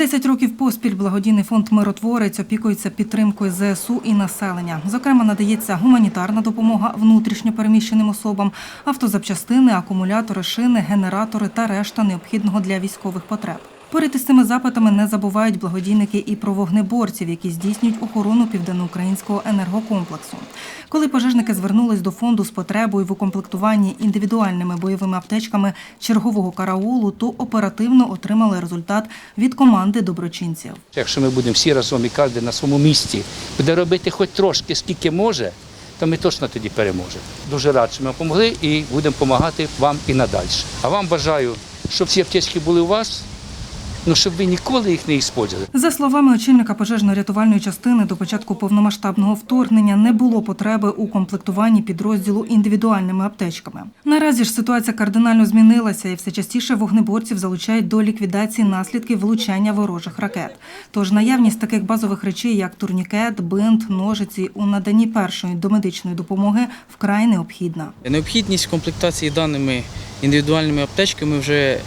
10 років поспіль благодійний фонд Миротворець опікується підтримкою ЗСУ і населення. Зокрема, надається гуманітарна допомога внутрішньо переміщеним особам, автозапчастини, акумулятори, шини, генератори та решта необхідного для військових потреб. Поряд із цими запитами не забувають благодійники і про вогнеборців, які здійснюють охорону південноукраїнського енергокомплексу. Коли пожежники звернулись до фонду з потребою в укомплектуванні індивідуальними бойовими аптечками чергового караулу, то оперативно отримали результат від команди доброчинців. Якщо ми будемо всі разом і кожен на своєму місці буде робити хоч трошки, скільки може, то ми точно тоді переможемо. Дуже рад, що ми допомогли і будемо допомагати вам і надалі. А вам бажаю, щоб ці аптечки були у вас, ну щоб ви ніколи їх не використовували. За словами очільника пожежно-рятувальної частини, до початку повномасштабного вторгнення не було потреби у комплектуванні підрозділу індивідуальними аптечками. Наразі ж ситуація кардинально змінилася, і все частіше вогнеборців залучають до ліквідації наслідків влучання ворожих ракет. Тож наявність таких базових речей, як турнікет, бинт, ножиці у наданні першої домедичної допомоги вкрай необхідна. Необхідність комплектації даними індивідуальними аптечками вже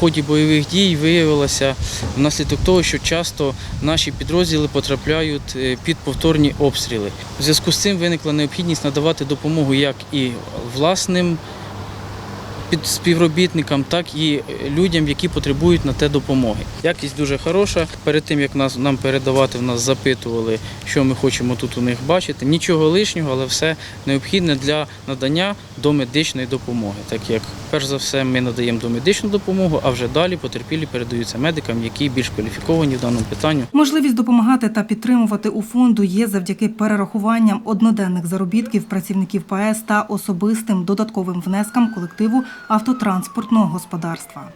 ході бойових дій виявилася внаслідок того, що часто наші підрозділи потрапляють е, під повторні обстріли. В зв'язку з цим виникла необхідність надавати допомогу як і власним під співробітникам, так і людям, які потребують на те допомоги. Якість дуже хороша. Перед тим як нас нам передавати, в нас запитували, що ми хочемо тут у них бачити. Нічого лишнього, але все необхідне для надання домедичної допомоги. Так як перш за все ми надаємо домедичну допомогу, а вже далі потерпілі передаються медикам, які більш кваліфіковані в даному питанню. Можливість допомагати та підтримувати у фонду є завдяки перерахуванням одноденних заробітків працівників ПАЕС та особистим додатковим внескам колективу автотранспортного господарства.